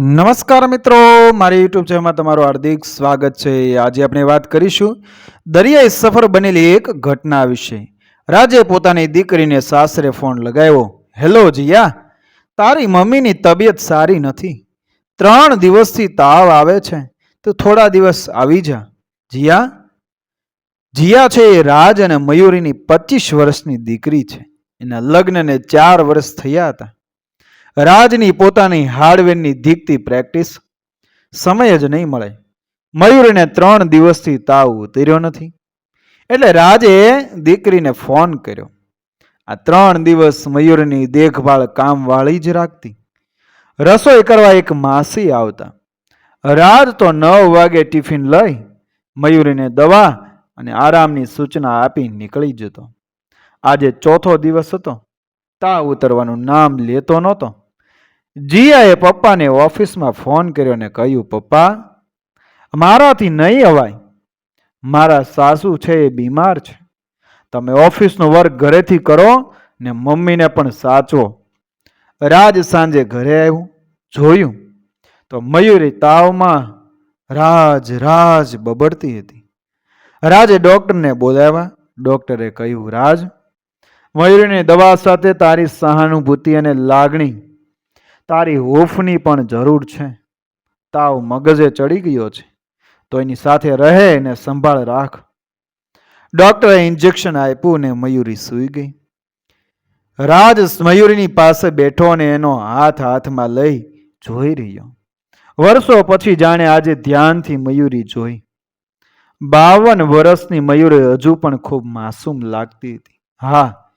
નમસ્કાર મિત્રો, મારી યુટ્યુબ ચેનલમાં તમારું હાર્દિક સ્વાગત છે. આજે આપણે વાત કરીશું દરિયાઈ સફર બનેલી એક ઘટના વિશે. રાજે પોતાની દીકરીને સાસરે ફોન લગાવ્યો. હેલો જીયા, તારી મમ્મીની તબિયત સારી નથી. ત્રણ દિવસથી તાવ આવે છે. તો થોડા દિવસ આવી જા. જીયા? જીયા છે એ રાજ અને મયુરીની પચીસ વર્ષની દીકરી છે. એના લગ્નને ચાર વર્ષ થયા હતા. રાજની પોતાની હાર્ડવેરની ધીકતી પ્રેક્ટિસ. સમય જ નહીં મળે. મયુરને ત્રણ દિવસથી તાવ ઉતર્યો નથી. એટલે રાજે દીકરીને ફોન કર્યો. આ ત્રણ દિવસ મયુરની દેખભાળ કામવાળી જ રાખતી. રસોઈ કરવા એક માસી આવતા. રાજ તો નવ વાગે ટિફિન લઈ મયુરીને દવા અને આરામની સૂચના આપી નીકળી જતો. આજે ચોથો દિવસ હતો. તાવ ઉતરવાનું નામ લેતો નહોતો. જીયાએ પપ્પાને ઓફિસમાં ફોન કર્યો ને કહ્યું, પપ્પા, મારાથી નહીં અવાય. મારા સાસુ છે એ બીમાર છે. તમે ઓફિસનો વર્ક ઘરેથી કરો ને મમ્મીને પણ સાચો રાજ સાંજે ઘરે આવ્યું, જોયું તો મયુરી તાવમાં રાજ રાજ બબડતી હતી. રાજે ડૉક્ટરને બોલાવ્યા. ડૉક્ટરે કહ્યું, રાજ, મયુરીની દવા સાથે તારી સહાનુભૂતિ અને લાગણી તારી હોફની પણ જરૂર છે. તાવ મગજે ચડી ગયો છે. તો એની સાથે રહે ને સંભાળ રાખ. ડોક્ટરે ઇન્જેક્શન આપ્યું ને મયુરી સૂઈ ગઈ. રાજ મયુરીની પાસે બેઠો ને એનો હાથ હાથમાં લઈ જોઈ રહ્યો. વર્ષો પછી જાણે આજે ધ્યાનથી મયુરી જોઈ. બાવન વર્ષની મયુરી હજુ પણ ખૂબ માસૂમ લાગતી હતી. હા,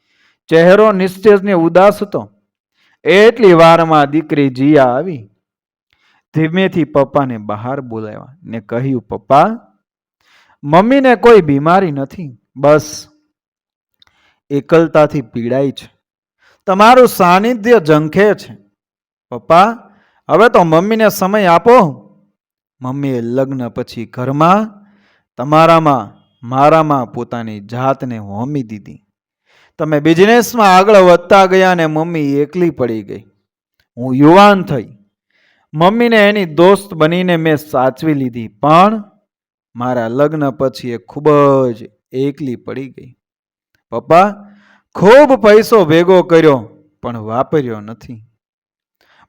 ચહેરો નિસ્તેજ ને ઉદાસ હતો. એટલી વારમાં દીકરી જીયા આવી. ધીમેથી પપ્પાને બહાર બોલાવ્યા ને કહ્યું, પપ્પા, મમ્મીને કોઈ બીમારી નથી. બસ. એકલતાથી પીડાય છે. તમારું સાનિધ્ય ઝંખે છે. પપ્પા, હવે તો મમ્મીને સમય આપો. મમ્મીએ લગ્ન પછી ઘરમાં તમારામાં, મારામાં પોતાની જાતને હોમી દીધી. તમે બિઝનેસમાં આગળ વધતા ગયા ને મમ્મી એકલી પડી ગઈ. હું યુવાન થઈ. મમ્મીને એની દોસ્ત બનીને મેં સાચવી લીધી, પણ મારા લગ્ન પછી એ ખૂબ જ એકલી પડી ગઈ. પપ્પા, ખૂબ પૈસો ભેગો કર્યો, પણ વાપર્યો નથી.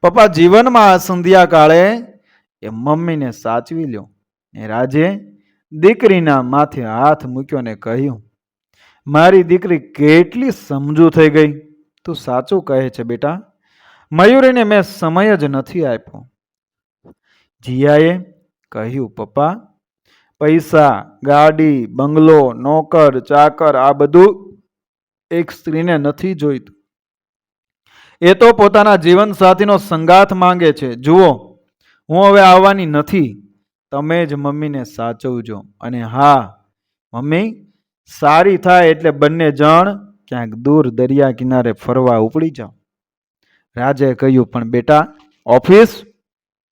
પપ્પા, જીવનમાં સંધ્યા કાળે એ મમ્મીને સાચવી લ્યો. એ રાજે દીકરીના માથે હાથ મૂક્યો ને કહ્યું મારી દીકરી કેટલી સમજુ થઈ ગઈ. તું સાચું કહે છે બેટા. મયુરીને મેં સમય જ નથી આપ્યો. જીયાએ કહ્યું, પપ્પા, પૈસા, ગાડી, બંગલો, નોકર, ચાકર, આ બધું એક સ્ત્રીને નથી જોઈતું. એ તો પોતાના જીવન સાથીનો સંગાથ માંગે છે. જુઓ, હું હવે આવવાની નથી. તમે જ મમ્મીને સાચવજો. અને હા, મમ્મી સારી થાય એટલે બંને જણ ક્યાંક દૂર દરિયા કિનારે ફરવા ઉપડી જાઓ. રાજે કહ્યું, પણ બેટા, ઓફિસ?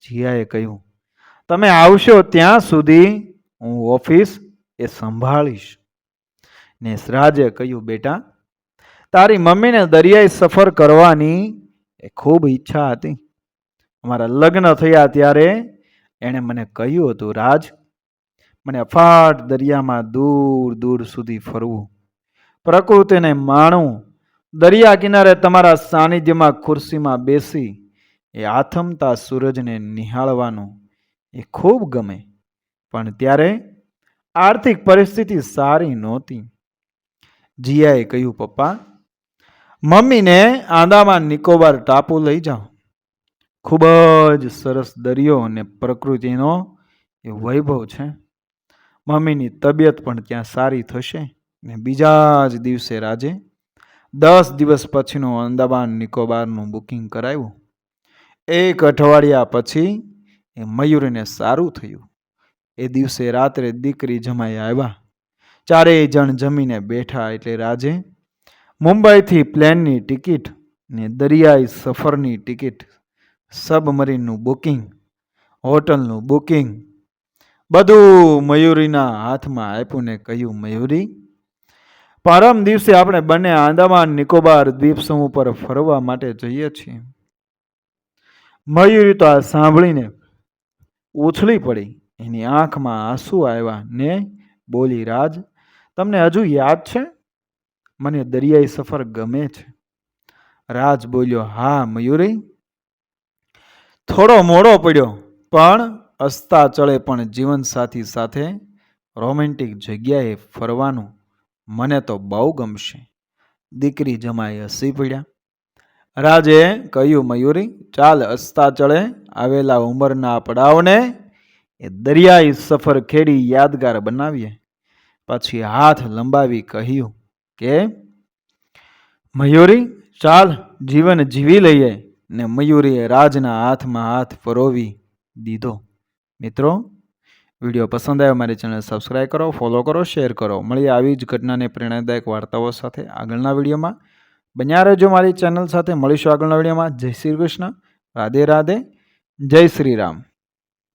જીયાએ કહ્યું, તમે આવશો ત્યાં સુધી હું ઓફિસ એ સંભાળીશ. ને રાજે કહ્યું, બેટા, તારી મમ્મીને દરિયાઈ સફર કરવાની એ ખૂબ ઈચ્છા હતી. અમારા લગ્ન થયા ત્યારે એણે મને કહ્યું હતું, રાજ મને અફાટ દરિયામાં દૂર દૂર સુધી ફરવું. પ્રકૃતિને માણવું. દરિયા કિનારે તમારા સાનિધ્યમાં ખુરશીમાં બેસી, એ આથમતા સૂરજને નિહાળવાનું એ ખૂબ ગમે. પણ ત્યારે આર્થિક પરિસ્થિતિ સારી નહોતી. જીયાએ કહ્યું, પપ્પા, મમ્મીને આંદામાન નિકોબાર ટાપુ લઈ જાઓ. ખૂબ જ સરસ દરિયો અને પ્રકૃતિનો એ વૈભવ છે. મમ્મીની તબિયત પણ ત્યાં સારી થશે ને બીજા જ દિવસે રાજે દસ દિવસ પછીનું અંદામાન નિકોબારનું બુકિંગ કરાવ્યું એક અઠવાડિયા પછી એ મયુરને સારું થયું. એ દિવસે રાત્રે દીકરી જમાઈ આવ્યા. ચારેય જણ જમીને બેઠા એટલે રાજે મુંબઈથી પ્લેનની ટિકિટ ને દરિયાઈ સફરની ટિકિટ, સબમરીનનું બુકિંગ, હોટલનું બુકિંગ બધું મયુરીના હાથમાં આપ્યું ને કહ્યું, મયુરી, પરમ દિવસે આપણે બંને આંદામાન નિકોબાર દ્વીપ સમૂહ પર ફરવા માટે જઈએ છીએ. મયુરી તો આ સાંભળીને ઉછળી પડી. એની આંખમાં આંસુ આવ્યા ને બોલી, રાજ, તમને હજુ યાદ છે? મને દરિયાઈ સફર ગમે છે. રાજ બોલ્યો, હા, મયુરી. થોડો મોડો પડ્યો, પણ અસ્તાચળે પણ જીવનસાથી સાથે રોમેન્ટિક જગ્યાએ ફરવાનું મને તો બહુ ગમશે. દીકરી જમાઈ હસી પડ્યા. રાજે કહ્યું, મયુરી, ચાલ અસ્તાચળે આવેલા ઉંમરના પડાવને એ દરિયાઈ સફર ખેડી યાદગાર બનાવીએ. પછી હાથ લંબાવી કહ્યું કે, મયુરી, ચાલ જીવન જીવી લઈએ. ને મયુરીએ રાજના હાથમાં હાથ પરોવી દીધો. મિત્રો, વીડિયો પસંદ આવ્યો મારી ચેનલ સબસ્ક્રાઈબ કરો ફોલો કરો શેર કરો. મળીએ આવી જ ઘટનાને પ્રેરણાદાયક વાર્તાઓ સાથે આગળના વિડીયોમાં. બન્યા રહેજો મારી ચેનલ સાથે. મળીશું આગળના વિડીયોમાં. જય શ્રી કૃષ્ણ. રાધે રાધે. જય શ્રી રામ.